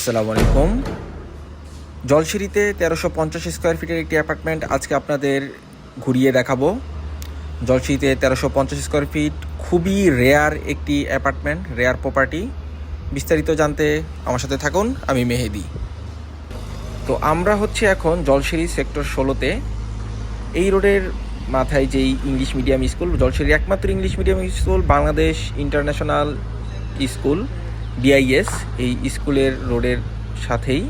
আসসালামু আলাইকুম। জলসিঁড়িতে তেরোশো পঞ্চাশ স্কোয়ার ফিটের একটি অ্যাপার্টমেন্ট আজকে আপনাদের ঘুরিয়ে দেখাবো। জলসিঁড়িতে তেরোশো পঞ্চাশ স্কোয়ার ফিট খুবই রেয়ার একটি অ্যাপার্টমেন্ট রেয়ার প্রপার্টি বিস্তারিত জানতে আমার সাথে থাকুন, আমি মেহেদি। তো আমরা হচ্ছে এখন জলসিঁড়ি সেক্টর ষোলোতে। এই রোডের মাথায় যেই ইংলিশ মিডিয়াম স্কুল জলসিঁড়ির একমাত্র English medium school Bangladesh international school BIS এই স্কুলের রোডের সাথেই।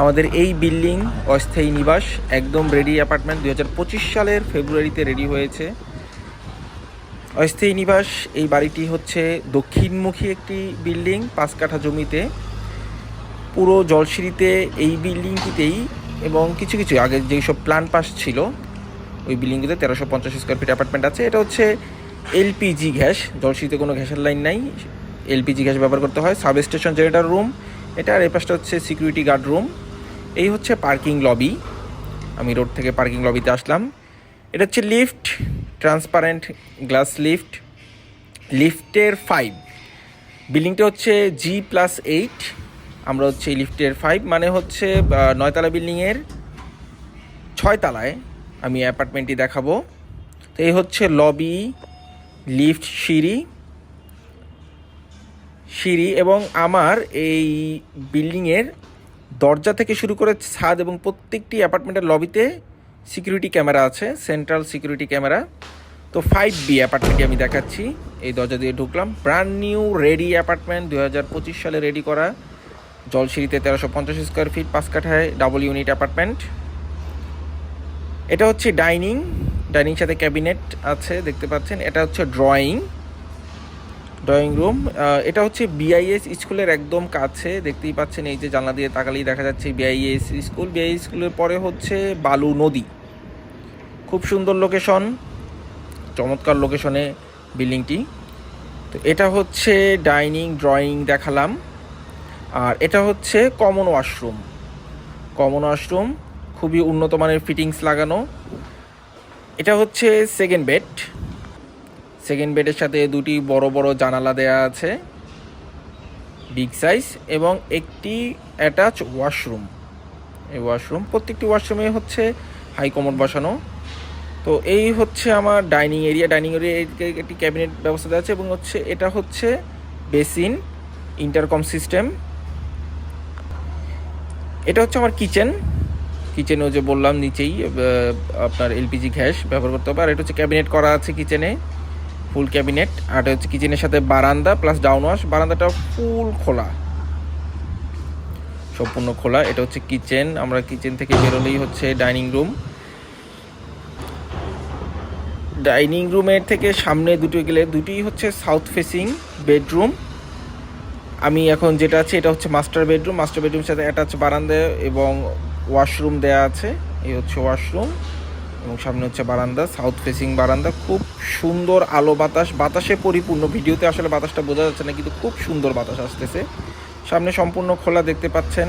আমাদের এই বিল্ডিং, অস্থায়ী নিবাস, একদম রেডি অ্যাপার্টমেন্ট দু হাজার পঁচিশ সালের ফেব্রুয়ারিতে রেডি হয়েছে। অস্থায়ী নিবাস, এই বাড়িটি হচ্ছে দক্ষিণমুখী একটি বিল্ডিং, পাঁচ কাঠা জমিতে। পুরো জলসিঁড়িতে এই বিল্ডিংটিতেই এবং কিছু কিছু আগে যেসব প্ল্যান পাস ছিল, ওই বিল্ডিংগুলোতে তেরোশো পঞ্চাশ স্কোয়ার ফিট অ্যাপার্টমেন্ট আছে। এটা হচ্ছে এলপিজি গ্যাস জলসিতে কোনো গ্যাসের লাইন নাই। এলপিজি গ্যাস ব্যবহার করতে হয় সাব স্টেশন জেনারেটর রুম এটা আর এই পাশটা হচ্ছে সিকিউরিটি গার্ড রুম এই হচ্ছে পার্কিং লবি আমি রোড থেকে পার্কিং লবিতে আসলাম, এটা হচ্ছে লিফট ট্রান্সপারেন্ট গ্লাস লিফট লিফটের ফাইভ বিল্ডিংটা হচ্ছে জি প্লাস এইট আমরা হচ্ছে এই লিফটের ফাইভ মানে হচ্ছে নয়তলা বিল্ডিংয়ের ছয় তলায় আমি অ্যাপার্টমেন্টটি দেখাবো, তো এই হচ্ছে লবি লিফট সিঁড়ি সিঁড়ি এবং আমার এই বিল্ডিংয়ের দরজা থেকে শুরু করে ছাদ এবং প্রত্যেকটি অ্যাপার্টমেন্টের লবিতে সিকিউরিটি ক্যামেরা আছে, সেন্ট্রাল সিকিউরিটি ক্যামেরা। তো ফাইভ বি অ্যাপার্টমেন্টটি আমি দেখাচ্ছি। এই দরজা দিয়ে ঢুকলাম। ব্র্যান্ড নিউ রেডি অ্যাপার্টমেন্ট দু হাজার পঁচিশ সালে রেডি করা। জলসিঁড়িতে তেরোশো পঞ্চাশ স্কোয়ার ফিট পাঁচ কাঠায় ডাবল ইউনিট অ্যাপার্টমেন্ট। এটা হচ্ছে ডাইনিং ডাইনিং সাথে ক্যাবিনেট আছে, দেখতে পাচ্ছেন। এটা হচ্ছে ড্রয়িং ড্রয়িং রুম এটা হচ্ছে বিআইএস স্কুলের একদম কাছে, দেখতেই পাচ্ছেন এই যে জানলা দিয়ে তাকালেই দেখা যাচ্ছে বিআইএস স্কুল। বিআইএস স্কুলের পরে হচ্ছে বালু নদী। খুব সুন্দর লোকেশন চমৎকার লোকেশনে বিল্ডিংটি তো এটা হচ্ছে ডাইনিং ড্রয়িং দেখালাম। আর এটা হচ্ছে কমন ওয়াশরুম কমন ওয়াশরুম খুবই উন্নত মানের ফিটিংস লাগানো। এটা হচ্ছে সেকেন্ড বেড সেকেন্ড বেডের সাথে দুটি বড় বড় জানালা দেয়া আছে বিগ সাইজ এবং একটি অ্যাটাচ ওয়াশরুম এই ওয়াশরুম প্রত্যেকটি ওয়াশরুমে হচ্ছে হাই কমোড বসানো। তো এই হচ্ছে আমার ডাইনিং এরিয়া ডাইনিং এরিয়া একটি ক্যাবিনেট ব্যবস্থা দেওয়া আছে এবং হচ্ছে এটা হচ্ছে বেসিন ইন্টারকম সিস্টেম এটা হচ্ছে আমার কিচেন কিচেনেও যে বললাম নিচেই আপনার এলপিজি গ্যাস ব্যবহার করতে হবে। আর এটা হচ্ছে ক্যাবিনেট করা আছে কিচেনে ফুল ক্যাবিনেট আর এটা হচ্ছে কিচেনের সাথে বারান্দা প্লাস ডাউন ওয়াশ বারান্দাটা ফুল খোলা। সম্পূর্ণ খোলা। এটা হচ্ছে কিচেন আমরা কিচেন থেকে বেরোলেই হচ্ছে ডাইনিং রুম ডাইনিং রুমের থেকে সামনে দুটো গেলে দুটি হচ্ছে সাউথ ফেসিং বেডরুম আমি এখন যেটা আছে, এটা হচ্ছে মাস্টার বেডরুম মাস্টার বেডরুমের সাথে অ্যাটাচ বারান্দা এবং ওয়াশরুম দেয়া আছে। এই হচ্ছে ওয়াশরুম এবং সামনে হচ্ছে বারান্দা সাউথ ফেসিং বারান্দা। খুব সুন্দর আলো বাতাস, বাতাসে পরিপূর্ণ। ভিডিওতে আসলে বাতাসটা বোঝা যাচ্ছে না, কিন্তু খুব সুন্দর বাতাস আসতেছে। সামনে সম্পূর্ণ খোলা দেখতে পাচ্ছেন।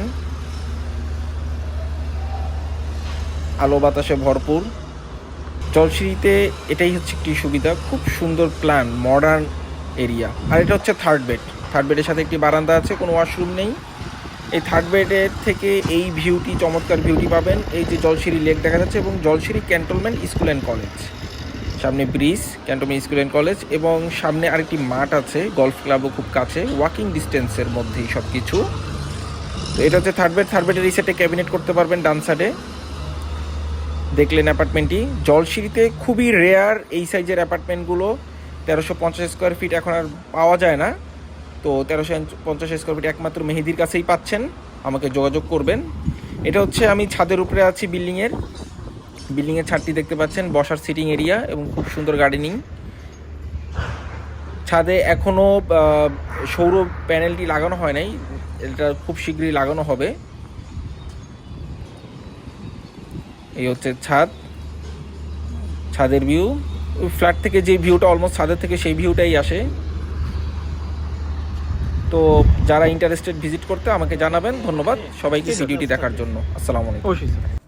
আলো বাতাসে ভরপুর। জলসিঁড়িতে এটাই হচ্ছে একটি সুবিধা, খুব সুন্দর প্ল্যান মডার্ন এরিয়া আর এটা হচ্ছে থার্ড বেড থার্ড বেডের সাথে একটি বারান্দা আছে, কোনো ওয়াশরুম নেই। এই থার্ড বেডের থেকে এই ভিউটি চমৎকার ভিউটি পাবেন। এই যে জলসিঁড়ি লেক দেখা যাচ্ছে এবং Jolshiri cantonment school and college সামনে bridge cantonment school and college এবং সামনে আরেকটি মাঠ আছে গলফ ক্লাবও খুব কাছে ওয়াকিং ডিস্টেন্সের মধ্যেই সব কিছু তো এটা হচ্ছে থার্ড বেড থার্ড বেডের এই ক্যাবিনেট করতে পারবেন ডান সাইডে দেখলেন অ্যাপার্টমেন্টটি জলসিঁড়িতে খুবই রেয়ার এই সাইজের অ্যাপার্টমেন্টগুলো তেরোশো পঞ্চাশ স্কোয়ার ফিট এখন আর পাওয়া যায় না। তো তেরোশো পঞ্চাশ স্কোয়ার ফিট একমাত্র মেহেদির কাছেই পাচ্ছেন। আমাকে যোগাযোগ করবেন। এটা হচ্ছে আমি ছাদের উপরে আছি বিল্ডিংয়ের। বিল্ডিংয়ের ছাদটি দেখতে পাচ্ছেন, বসার সিটিং এরিয়া এবং খুব সুন্দর গার্ডেনিং ছাদে এখনও সৌর প্যানেলটি লাগানো হয় নাই, এটা খুব শীঘ্রই লাগানো হবে। এই হচ্ছে ছাদ। ছাদের ভিউ ফ্ল্যাট থেকে যে ভিউটা অলমোস্ট ছাদের থেকে সেই ভিউটাই আসে। তো যারা ইন্টারেস্টেড ভিজিট করতে আমাকে জানাবেন ধন্যবাদ। সবাইকে ভিডিওটি দেখার জন্য। আসসালামু আলাইকুম।